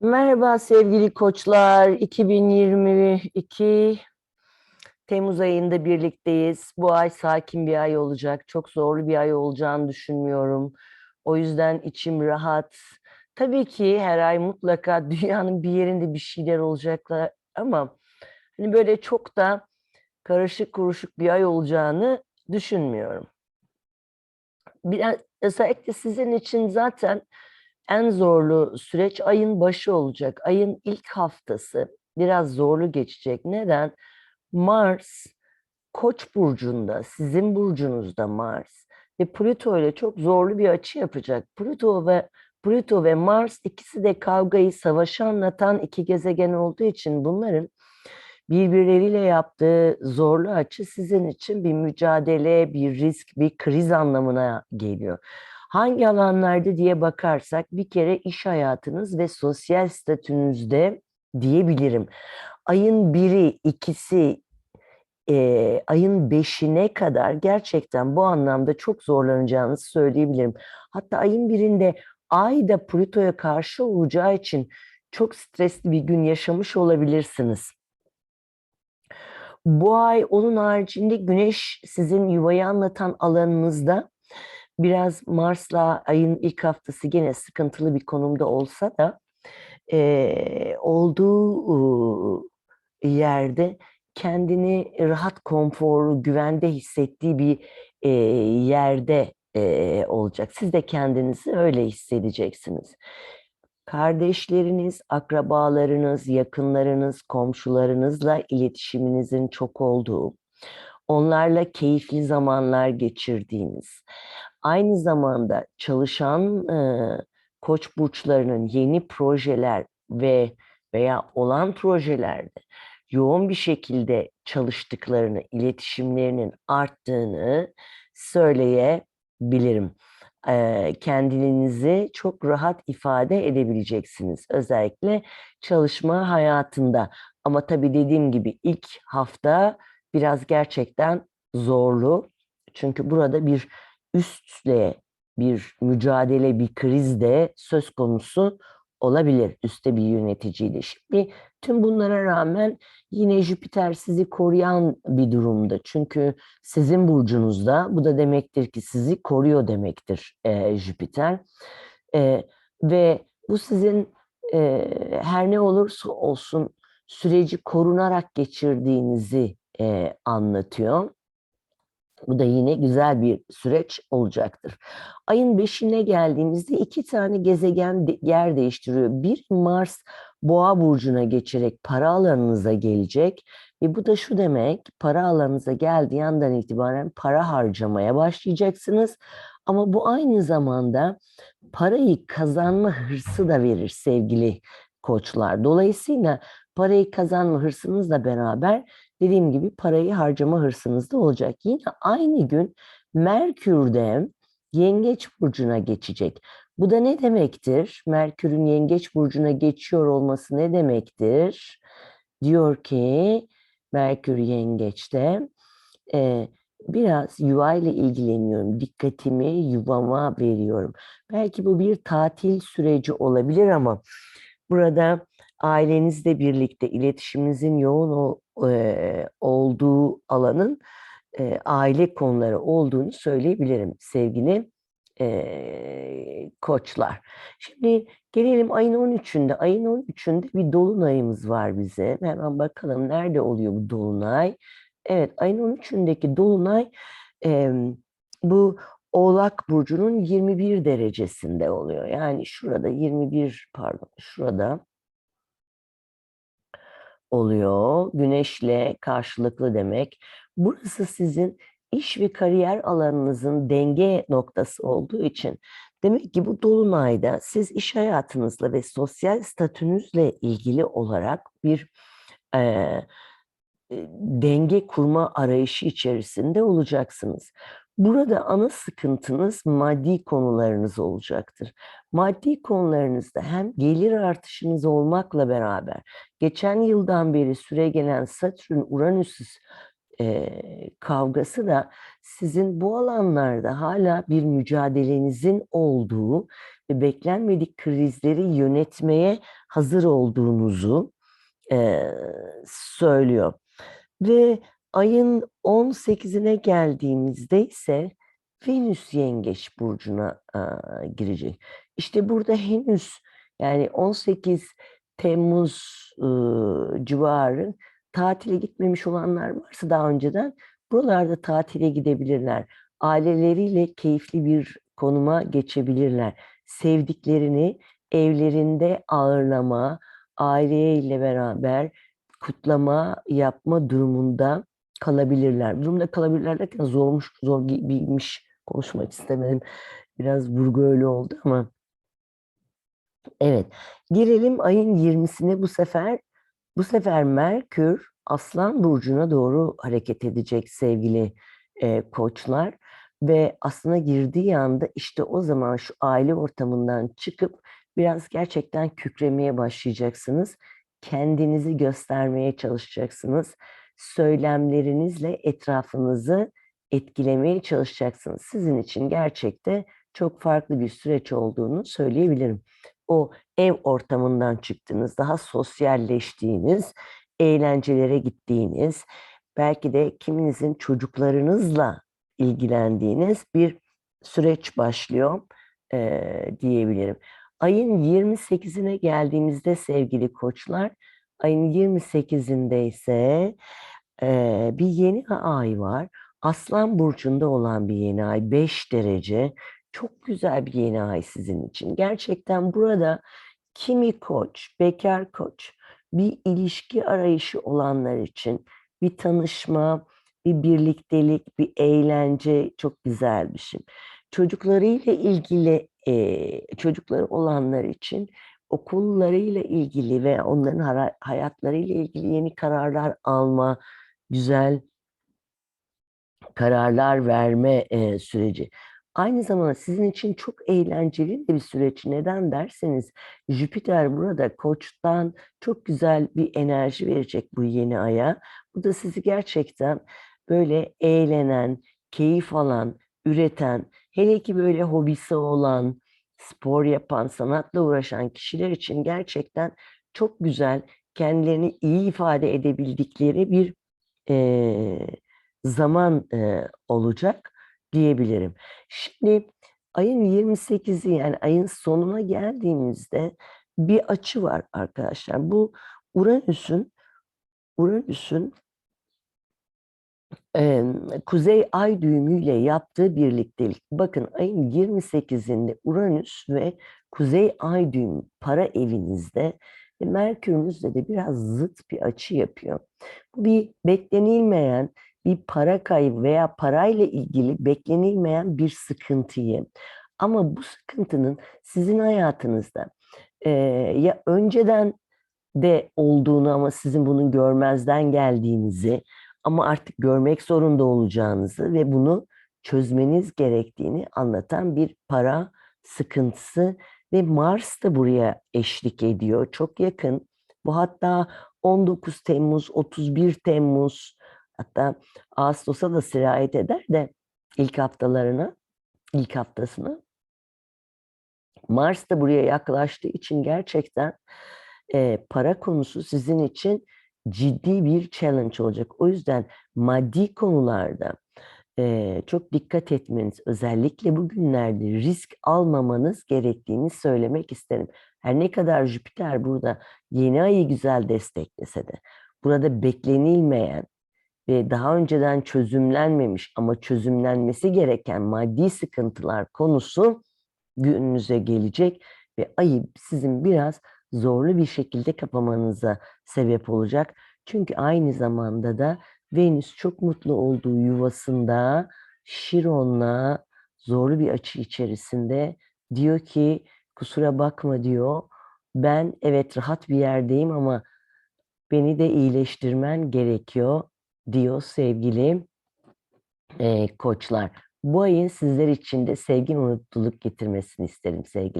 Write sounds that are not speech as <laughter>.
Merhaba sevgili koçlar. 2022 Temmuz ayında birlikteyiz. Bu ay sakin bir ay olacak. Çok zorlu bir ay olacağını düşünmüyorum. O yüzden içim rahat. Tabii ki her ay mutlaka <laughs> dünyanın bir yerinde bir şeyler olacaklar ama hani böyle çok da karışık kuruşuk bir ay olacağını düşünmüyorum. Biraz, özellikle sizin için zaten en zorlu süreç ayın başı olacak. Ayın ilk haftası biraz zorlu geçecek. Neden? Mars Koç burcunda, sizin burcunuzda Mars ve Plüto ile çok zorlu bir açı yapacak. Plüto ve Plüto ve Mars ikisi de kavgayı, savaşı anlatan iki gezegen olduğu için bunların birbirleriyle yaptığı zorlu açı sizin için bir mücadele, bir risk, bir kriz anlamına geliyor. Hangi alanlarda diye bakarsak bir kere iş hayatınız ve sosyal statünüzde diyebilirim. Ayın biri, ikisi, e, ayın beşine kadar gerçekten bu anlamda çok zorlanacağınızı söyleyebilirim. Hatta ayın birinde ay da Plüto'ya karşı olacağı için çok stresli bir gün yaşamış olabilirsiniz. Bu ay onun haricinde Güneş sizin yuvayı anlatan alanınızda biraz Mars'la ayın ilk haftası gene sıkıntılı bir konumda olsa da e, olduğu yerde kendini rahat, konforlu, güvende hissettiği bir e, yerde e, olacak. Siz de kendinizi öyle hissedeceksiniz. Kardeşleriniz, akrabalarınız, yakınlarınız, komşularınızla iletişiminizin çok olduğu, onlarla keyifli zamanlar geçirdiğiniz, aynı zamanda çalışan e, koç burçlarının yeni projeler ve veya olan projelerde yoğun bir şekilde çalıştıklarını, iletişimlerinin arttığını söyleyebilirim. E, kendinizi çok rahat ifade edebileceksiniz. Özellikle çalışma hayatında. Ama tabii dediğim gibi ilk hafta biraz gerçekten zorlu. Çünkü burada bir üstle bir mücadele, bir kriz de söz konusu olabilir üstte bir yöneticiyle. Şimdi tüm bunlara rağmen yine Jüpiter sizi koruyan bir durumda. Çünkü sizin burcunuzda bu da demektir ki sizi koruyor demektir e, Jüpiter. E, ve bu sizin e, her ne olursa olsun süreci korunarak geçirdiğinizi e, anlatıyor. Bu da yine güzel bir süreç olacaktır. Ayın beşine geldiğimizde iki tane gezegen yer değiştiriyor. Bir Mars boğa burcuna geçerek para alanınıza gelecek. Ve bu da şu demek para alanınıza geldiği andan itibaren para harcamaya başlayacaksınız. Ama bu aynı zamanda parayı kazanma hırsı da verir sevgili koçlar. Dolayısıyla parayı kazanma hırsınızla beraber dediğim gibi parayı harcama hırsınız da olacak. Yine aynı gün Merkür'de Yengeç burcuna geçecek. Bu da ne demektir? Merkür'ün Yengeç burcuna geçiyor olması ne demektir? Diyor ki Merkür Yengeç'te e, biraz yuvayla ilgileniyorum. Dikkatimi yuvama veriyorum. Belki bu bir tatil süreci olabilir ama burada ailenizle birlikte iletişiminizin yoğun e, olduğu alanın e, aile konuları olduğunu söyleyebilirim sevgili e, koçlar. Şimdi gelelim ayın 13'ünde. Ayın 13'ünde bir dolunayımız var bize. Hemen bakalım nerede oluyor bu dolunay. Evet ayın 13'ündeki dolunay e, bu Oğlak Burcu'nun 21 derecesinde oluyor. Yani şurada 21 pardon şurada oluyor. Güneşle karşılıklı demek. Burası sizin iş ve kariyer alanınızın denge noktası olduğu için demek ki bu dolunayda siz iş hayatınızla ve sosyal statünüzle ilgili olarak bir e, denge kurma arayışı içerisinde olacaksınız. Burada ana sıkıntınız maddi konularınız olacaktır. Maddi konularınızda hem gelir artışınız olmakla beraber geçen yıldan beri süre gelen Satürn Uranüs eee, kavgası da sizin bu alanlarda hala bir mücadelenizin olduğu ve beklenmedik krizleri yönetmeye hazır olduğunuzu eee, söylüyor. Ve ayın 18'ine geldiğimizde ise Venüs Yengeç burcuna aaa, girecek. İşte burada henüz yani 18 Temmuz, ııı, civarı tatile gitmemiş olanlar varsa daha önceden buralarda tatile gidebilirler. Aileleriyle keyifli bir konuma geçebilirler. Sevdiklerini evlerinde ağırlama, aileyle beraber kutlama yapma durumunda kalabilirler. Durumda kalabilirler derken zormuş zor gibiymiş konuşmak istemedim. Biraz vurgu öyle oldu ama Evet, gelelim ayın 20'sine bu sefer bu sefer Merkür Aslan burcuna doğru hareket edecek sevgili, eee, koçlar ve Aslan'a girdiği anda işte o zaman şu aile ortamından çıkıp biraz gerçekten kükremeye başlayacaksınız. Kendinizi göstermeye çalışacaksınız. Söylemlerinizle etrafınızı etkilemeye çalışacaksınız. Sizin için gerçekte çok farklı bir süreç olduğunu söyleyebilirim. O ev ortamından çıktığınız, daha sosyalleştiğiniz, eğlencelere gittiğiniz, belki de kiminizin çocuklarınızla ilgilendiğiniz bir süreç başlıyor, eee, diyebilirim. Ayın 28'ine geldiğimizde sevgili koçlar, ayın 28'inde ise, eee, bir yeni ay var. Aslan burcunda olan bir yeni ay, 5 derece. Çok güzel bir yeni ay sizin için. Gerçekten burada kimi koç, bekâr koç, bir ilişki arayışı olanlar için bir tanışma, bir birliktelik, bir eğlence çok güzel bir şey. Çocuklarıyla ilgili, eee, çocukları olanlar için okullarıyla ilgili ve onların hayatlarıyla ilgili yeni kararlar alma, güzel kararlar verme, eee, süreci. Aynı zamanda sizin için çok eğlenceli de bir süreç. Neden derseniz Jüpiter burada Koç'tan çok güzel bir enerji verecek bu yeni aya. Bu da sizi gerçekten böyle eğlenen, keyif alan, üreten, hele ki böyle hobisi olan, spor yapan, sanatla uğraşan kişiler için gerçekten çok güzel, kendilerini iyi ifade edebildikleri bir, eee, zaman, eee, olacak diyebilirim. Şimdi ayın 28'i yani ayın sonuna geldiğimizde bir açı var arkadaşlar. Bu Uranüs'ün Uranüs'ün kuzey ay düğümüyle yaptığı birliktelik. Bakın ayın 28'inde Uranüs ve kuzey ay düğümü para evinizde ve Merkür'ünüzle de biraz zıt bir açı yapıyor. Bu bir beklenilmeyen bir para kaybı veya parayla ilgili beklenilmeyen bir sıkıntıyı ama bu sıkıntının sizin hayatınızda, eee, ya önceden de olduğunu ama sizin bunu görmezden geldiğinizi ama artık görmek zorunda olacağınızı ve bunu çözmeniz gerektiğini anlatan bir para sıkıntısı ve Mars da buraya eşlik ediyor. Çok yakın. Bu hatta 19 Temmuz, 31 Temmuz hatta Ağustos'a da sirayet eder de ilk haftalarına, ilk haftasına. Mars da buraya yaklaştığı için gerçekten, eee, para konusu sizin için ciddi bir challenge olacak. O yüzden maddi konularda, eee, çok dikkat etmeniz, özellikle bugünlerde risk almamanız gerektiğini söylemek isterim. Her ne kadar Jüpiter burada yeni ayı güzel desteklese de burada beklenilmeyen ve daha önceden çözümlenmemiş ama çözümlenmesi gereken maddi sıkıntılar konusu gününüze gelecek ve ayı sizin biraz zorlu bir şekilde kapamanıza sebep olacak. Çünkü aynı zamanda da Venüs çok mutlu olduğu yuvasında Şiron'la zorlu bir açı içerisinde diyor ki kusura bakma diyor. Ben evet rahat bir yerdeyim ama beni de iyileştirmen gerekiyor diyor sevgili eee, koçlar. Bu ayın sizler için de sevgi ve mutluluk getirmesini isterim sevgili